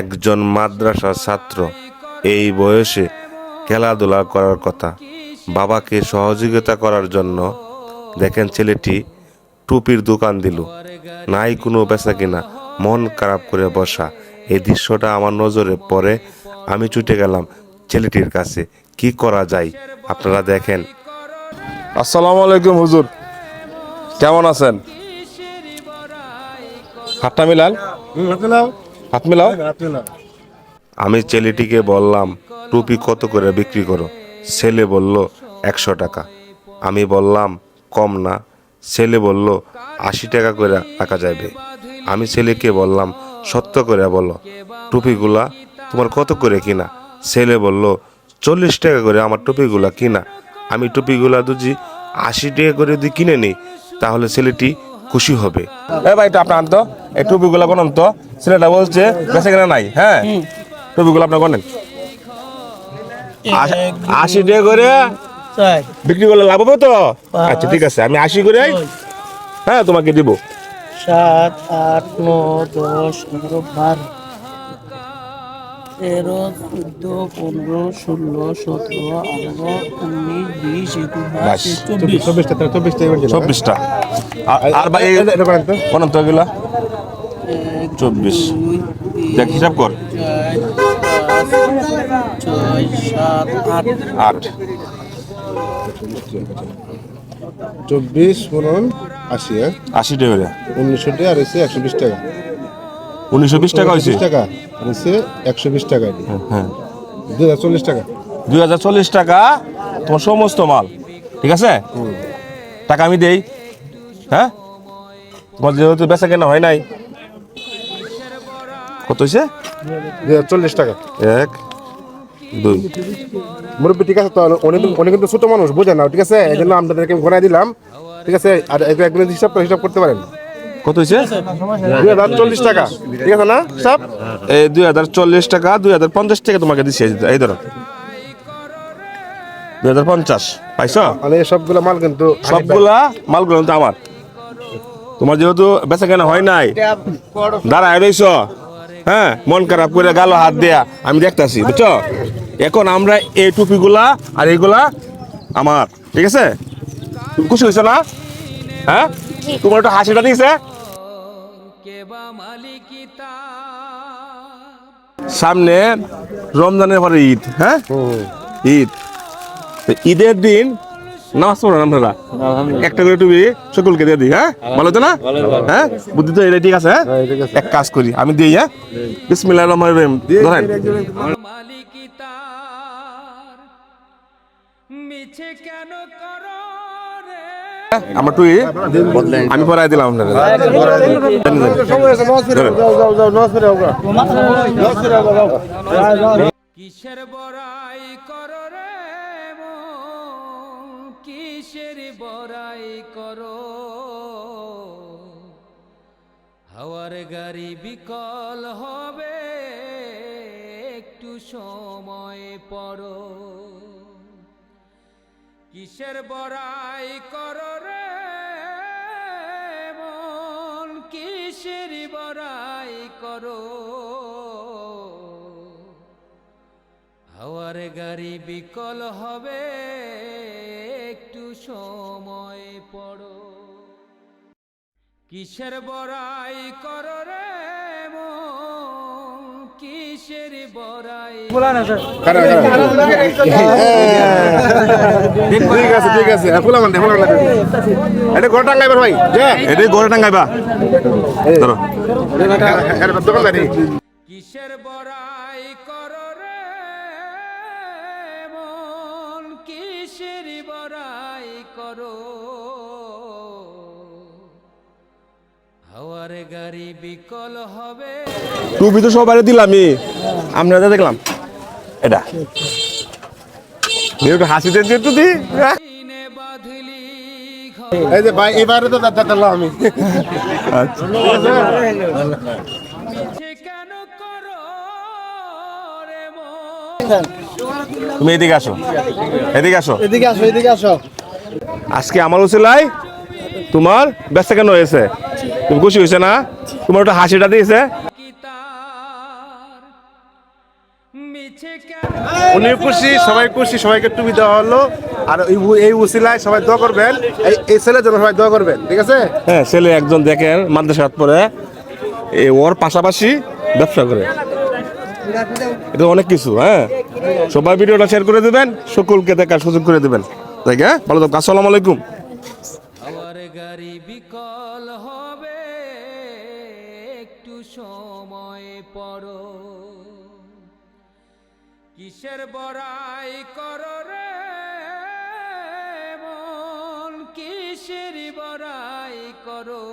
একজন মাদ্রাসার ছাত্র। এই বয়সে খেলাধুলা করার কথা। বাবাকে সহযোগিতা করার জন্য দেখেন ছেলেটি টুপির দোকান দিল। নাই কোনো বেচা কিনা মন খারাপ করে বসা। এই দৃশ্যটা আমার নজরে পড়ে আমি ছুটে গেলাম ছেলেটির কাছে। কি করা যায়? আপনারা দেখেন। আসসালামু আলাইকুম হুজুর। কেমন আছেন? হাতটা মিলাল হাত মিলাও। আমি ছেলেটিকে বললাম টুপি কত করে বিক্রি করো? ছেলে বলল একশো টাকা। আমি বললাম কম না। ছেলে বলল আশি টাকা করে রাখা যাবে। আমি ছেলেকে বললাম সত্য করে বলো টুপিগুলা তোমার কত করে কিনা? ছেলে বলল চল্লিশ টাকা করে আমার টুপিগুলা কিনা? আমি টুপিগুলা দুজি আশি টাকা করে যদি কিনে নিই তাহলে ছেলেটি খুশি হবে। এ ভাই এটা আপনার আনতো এই টুপিগুলো কোন তো ছেলেটা বলছে বেঁচে কেনা নাই। হ্যাঁ? টুপিগুলো আপনার কোনেন আশি টাকা করে বিক্রি করলে লাভ হবে তো? আচ্ছা ঠিক আছে আমি আশি করে হ্যাঁ তোমাকে দিব। সাত আট নয় দশ এগারো বারো তেরো চোদ্দ পনেরো ষোলো সতেরো আঠারো উনিশ বিশ একুশ বাইশ চব্বিশ। চব্বিশটা আর- আর ভাই কোন তো। এগুলা। এক, চব্বিশ। দেখ হিসাব কর। আট। চব্বিশ পনেরো আশি হ্যাঁ? আশি টাকা উনিশশো টাকা আর এসে একশো বিশ টাকা। উনিশশো বিশ টাকা হয়েছে? টাকা। আর এসে একশো বিশ টাকা এটি। হ্যাঁ দুই হাজার চল্লিশ টাকা। দুই হাজার চল্লিশ টাকা তোমার সমস্ত মাল। ঠিক আছে? টাকা আমি দেই। হ্যাঁ? তোমার যেহেতু বেচা কেনা হয় নাই কত হয়েছে চল্লিশ টাকা। এক দুই। মুরব্বী ঠিক আছে তো? অনেক অনেক কিন্তু ছোট মানুষ বোঝে না ঠিক আছে? এই জন্য আপনাদেরকে ঘোরাই দিলাম। ঠিক আছে? আর এক এক মিনিট হিসাব করে হিসাব করতে পারেন। কত হয়েছে দুই হাজার চল্লিশ টাকা। ঠিক আছে না হিসাব? এই দুই হাজার চল্লিশ টাকা দুই হাজার পঞ্চাশ টাকা তোমাকে দিচ্ছি এই ধরো। দুই হাজার পঞ্চাশ পাইছো? মানে সবগুলো মাল কিন্তু সবগুলা মালগুলো কিন্তু আমার। তোমার যেহেতু বেচা কেনা হয় নাই দাঁড়ায় রইছ। হ্যাঁ মন খারাপ করে গেল হাত দেয়া আমি দেখতাছি বুঝছ? এখন আমরা এই টুপিগুলা আর এইগুলা আমার ঠিক আছে? তুমি খুশি হয়েছো না? হ্যাঁ? তোমার একটু হাসিটা দিয়েছে সামনে রমজানের পরে ঈদ হ্যাঁ? ঈদ। তো ঈদের দিন নামাজ পড়েন আপনারা একটা করে টুপি সকলকে দিয়ে দিই হ্যাঁ ভালো তো না হ্যাঁ বুদ্ধি তো এটা ঠিক আছে হ্যাঁ এক কাজ করি আমি দিই হ্যাঁ বিসমিল্লাহ রহমান রহিম ধরেন মিছে কেন করো আমার টুই আমি পড়াই দিলাম আপনারা কিসের বড়াই করো রে মন? কিসের বড়াই করো? হাওয়ার গাড়ি বিকল হবে, একটু সময় পড়ো। কিসের বড়াই করো রে? মন কিসের বড়াই করো? হাওয়ার গাড়ি বিকল হবে সময় পড়ো। কিসের বড়াই করো রে মন? কিসের বড়াই ঠিক আছে ঠিক আছে। ফুলা মানে ফুলা মানে এটা ঘর টাঙ্গাইবার ভাই? যে? এটাই গড়ে টাঙ্গাইবা। ধরো। এটা দোকানদারি। কিসের বড়াই করো রে মন? কিসের বড়াই করো। হাওয়ার গাড়ি বিকল হবে। টুপি তো সবাই দিলামই। আমরা দেখলাম। এটা। একটু হাসি দিয়ে একটু দি? দিনে এই যে ভাই এবারে তো দাদা দিলাম আমি। মন? তুমি এদিকে আসো। এদিকে আসো। এদিকে আসো এদিকে আসো। আজকে আমার উচিলাই তোমার ব্যস্ত কেন হয়েছে? তুমি খুশি হয়েছে না? তোমার একটু হাসিটা দিয়েছে। উনি খুশি সবাই খুশি সবাইকে টুপি দেওয়া হলো। আর এই উসিলায় সবাই দোয়া করবেন। এই ছেলের জন্য সবাই দোয়া করবেন ঠিক আছে? হ্যাঁ ছেলে একজন দেখেন মাদ্রাসাত পরে। এই ওর পাশাপাশি ব্যবসা করে। এটা অনেক কিছু হ্যাঁ? সবাই ভিডিওটা শেয়ার করে দেবেন সকলকে দেখার সুযোগ করে দেবেন। তাই হ্যাঁ ভালো থাকুন আসসালামু আলাইকুম। আমার গাড়ি বিকল হবে, একটু সময় পড়ো কিসের বড়াই কর রে? মন কিসের বড়াই করো?